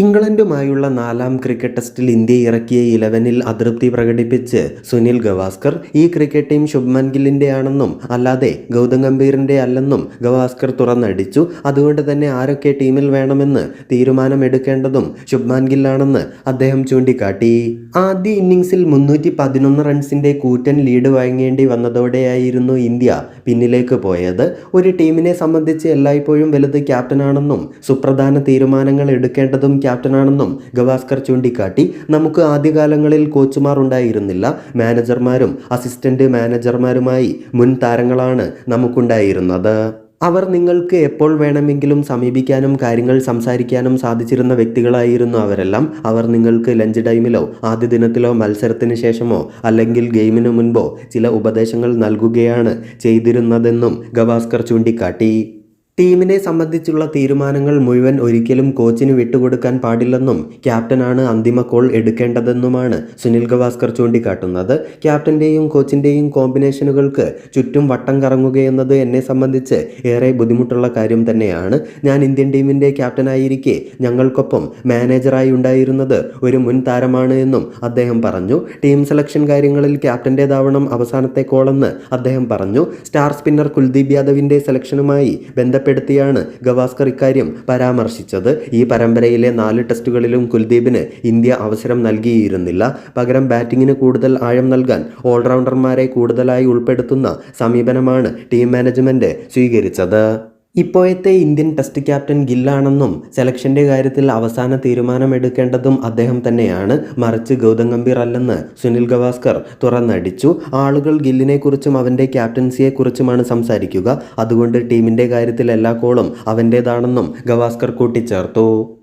ഇംഗ്ലണ്ടുമായുള്ള നാലാം ക്രിക്കറ്റ് ടെസ്റ്റിൽ ഇന്ത്യ ഇറക്കിയ ഇലവനിൽ അതൃപ്തി പ്രകടിപ്പിച്ച് സുനിൽ ഗവാസ്കർ. ഈ ക്രിക്കറ്റ് ടീം ശുഭ്മൻ ഗില്ലിന്റെ ആണെന്നും അല്ലാതെ ഗൗതം ഗംഭീറിന്റെ അല്ലെന്നും ഗവാസ്കർ തുറന്നടിച്ചു. അതുകൊണ്ട് തന്നെ ആരൊക്കെ ടീമിൽ വേണമെന്ന് തീരുമാനമെടുക്കേണ്ടതും ശുഭ്മാൻ ഗില്ലാണെന്ന് അദ്ദേഹം ചൂണ്ടിക്കാട്ടി. ആദ്യ ഇന്നിംഗ്സിൽ മുന്നൂറ്റി പതിനൊന്ന് റൺസിന്റെ കൂറ്റൻ ലീഡ് വഴങ്ങേണ്ടി വന്നതോടെയായിരുന്നു ഇന്ത്യ പിന്നിലേക്ക് പോയത്. ഒരു ടീമിനെ സംബന്ധിച്ച് എല്ലായ്പ്പോഴും വലുത് ക്യാപ്റ്റനാണെന്നും സുപ്രധാന തീരുമാനങ്ങൾ എടുക്കേണ്ടതും ക്യാപ്റ്റനാണെന്നും ഗവാസ്കർ ചൂണ്ടിക്കാട്ടി നമുക്ക് ആദ്യകാലങ്ങളിൽ കോച്ചുമാർ ഉണ്ടായിരുന്നില്ല. മാനേജർമാരും അസിസ്റ്റന്റ് മാനേജർമാരുമായി മുൻ താരങ്ങളാണ് നമുക്കുണ്ടായിരുന്നത്. അവർ നിങ്ങൾക്ക് എപ്പോൾ വേണമെങ്കിലും സമീപിക്കാനും കാര്യങ്ങൾ സംസാരിക്കാനും സാധിച്ചിരുന്ന വ്യക്തികളായിരുന്നു അവരെല്ലാം. അവർ നിങ്ങൾക്ക് ലഞ്ച് ടൈമിലോ ആദ്യ ദിനത്തിലോ മത്സരത്തിന് ശേഷമോ അല്ലെങ്കിൽ ഗെയിമിനു മുൻപോ ചില ഉപദേശങ്ങൾ നൽകുകയാണ് ചെയ്തിരുന്നതെന്നും ഗവാസ്കർ ചൂണ്ടിക്കാട്ടി. ടീമിനെ സംബന്ധിച്ചുള്ള തീരുമാനങ്ങൾ മുഴുവൻ ഒരിക്കലും കോച്ചിന് വിട്ടുകൊടുക്കാൻ പാടില്ലെന്നും ക്യാപ്റ്റനാണ് അന്തിമ കോൾ എടുക്കേണ്ടതെന്നുമാണ് സുനിൽ ഗവാസ്കർ ചൂണ്ടിക്കാട്ടുന്നത്. ക്യാപ്റ്റന്റെയും കോച്ചിന്റെയും കോമ്പിനേഷനുകൾക്ക് ചുറ്റും വട്ടം കറങ്ങുകയെന്നത് എന്നെ സംബന്ധിച്ച് ഏറെ ബുദ്ധിമുട്ടുള്ള കാര്യം തന്നെയാണ്. ഞാൻ ഇന്ത്യൻ ടീമിന്റെ ക്യാപ്റ്റനായിരിക്കെ ഞങ്ങൾക്കൊപ്പം മാനേജറായി ഉണ്ടായിരുന്നത് ഒരു മുൻ താരമാണ് എന്നും അദ്ദേഹം പറഞ്ഞു. ടീം സെലക്ഷൻ കാര്യങ്ങളിൽ ക്യാപ്റ്റന്റേതാവണം അവസാനത്തെ കോളെന്ന് അദ്ദേഹം പറഞ്ഞു. സ്റ്റാർ സ്പിന്നർ കുൽദീപ് യാദവിന്റെ സെലക്ഷനുമായി ബന്ധപ്പെടുത്തിയാണ് ഗവാസ്കർ ഇക്കാര്യം പരാമർശിച്ചത്. ഈ പരമ്പരയിലെ നാല് ടെസ്റ്റുകളിലും കുൽദീപിന് ഇന്ത്യ അവസരം നൽകിയിരുന്നില്ല. പകരം ബാറ്റിങ്ങിന് കൂടുതൽ ആഴം നൽകാൻ ഓൾറൗണ്ടർമാരെ കൂടുതലായി ഉൾപ്പെടുത്തുന്ന സമീപനമാണ് ടീം മാനേജ്മെന്റ് സ്വീകരിച്ചത്. ഇപ്പോഴത്തെ ഇന്ത്യൻ ടെസ്റ്റ് ക്യാപ്റ്റൻ ഗില്ലാണെന്നും സെലക്ഷന്റെ കാര്യത്തിൽ അവസാന തീരുമാനമെടുക്കേണ്ടതും അദ്ദേഹം തന്നെയാണ്. മറിച്ച് ഗൗതം ഗംഭീർ അല്ലെന്ന് സുനിൽ ഗവാസ്കർ തുറന്നടിച്ചു. ആളുകൾ ഗില്ലിനെക്കുറിച്ചും അവന്റെ ക്യാപ്റ്റൻസിയെക്കുറിച്ചുമാണ് സംസാരിക്കുക. അതുകൊണ്ട് ടീമിന്റെ കാര്യത്തിൽ എല്ലാ കോളും അവന്റേതാണെന്നും ഗവാസ്കർ കൂട്ടിച്ചേർത്തു.